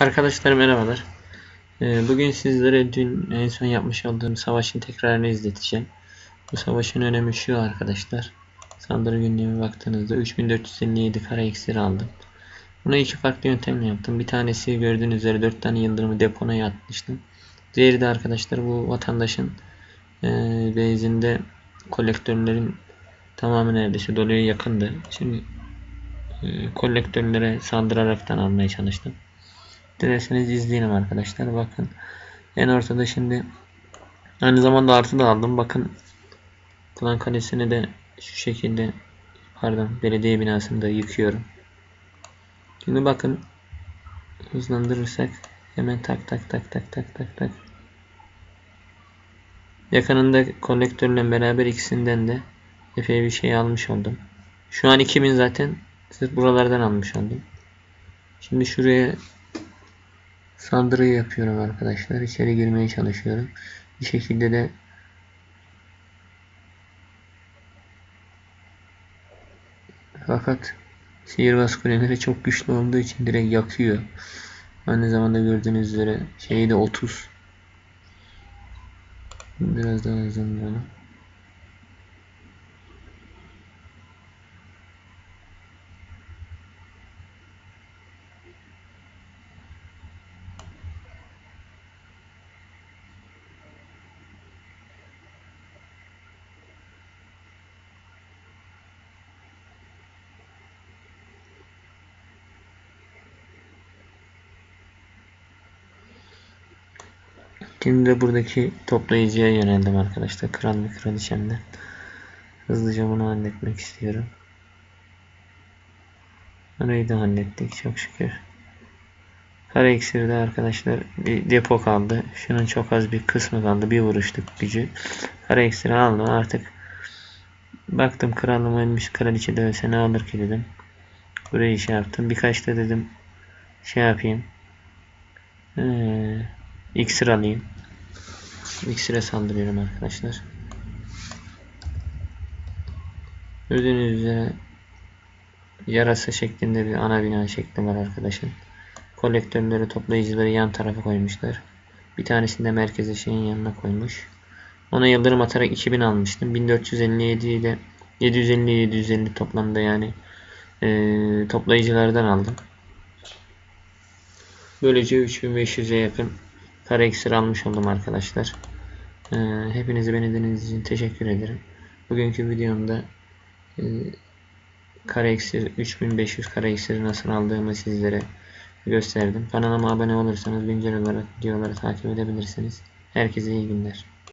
Arkadaşlar merhabalar. Ee, Bugün sizlere dün en son yapmış olduğum savaşın tekrarını izleteceğim. Bu savaşın önemi şu arkadaşlar. Saldırı günlüğüme baktığınızda 3457 kara iksir aldım. Bunu iki farklı yöntemle yaptım. Bir tanesi gördüğünüz üzere 4 tane yıldırımı depoya atmıştım. Diğeri de arkadaşlar bu vatandaşın e, base'inde kolektörlerin tamamı neredeyse doluya yakındı. Şimdi e, kolektörlere saldıraraktan almaya çalıştım. Dilerseniz izleyelim arkadaşlar. Bakın en ortada şimdi aynı zamanda artı da aldım. Bakın Klan Kalesi'ni de şu şekilde pardon belediye binasını da yıkıyorum. Şimdi bakın hızlandırırsak hemen tak tak tak tak tak tak tak yakınında kolektörle beraber ikisinden de epey bir şey almış oldum. Şu an 2000 zaten sırf buralardan almış oldum. Şimdi şuraya saldırıyı yapıyorum arkadaşlar. İçeri girmeye çalışıyorum. Bir şekilde de fakat sihirbaz kuleleri çok güçlü olduğu için direkt yakıyor. Aynı zamanda gördüğünüz üzere şeyi de 30. Biraz daha hızlandıralım. Şimdi de buradaki toplayıcıya yöneldim arkadaşlar. Kral ve kraliçemden. Hızlıca bunu halletmek istiyorum. Orayı da hallettik çok şükür. Kara iksirde arkadaşlar bir depo kaldı. Şunun çok az bir kısmı kaldı. Bir vuruşluk gücü. Kara iksiri aldım artık. Baktım kralım ölmüş kraliçe de ölse ne alır ki dedim. Burayı şey yaptım. Birkaç da dedim şey yapayım. Ee, iksir alayım. İksire saldırıyorum arkadaşlar. Gördüğünüz üzere yarasa şeklinde bir ana bina şekli var arkadaşın. Kolektörleri, toplayıcıları yan tarafa koymuşlar. Bir tanesini de merkeze şeyin yanına koymuş. Ona yıldırım atarak 2000 almıştım. 1457 ile 750 750 toplamda yani e, toplayıcılardan aldım. Böylece 3500'e yakın kara iksir almış oldum arkadaşlar. Ee, hepinize beni dinlediğiniz için teşekkür ederim. Bugünkü videomda e, kara iksir 3500 kara iksiri nasıl aldığımı sizlere gösterdim. Kanalıma abone olursanız güncel olarak videoları takip edebilirsiniz. Herkese iyi günler.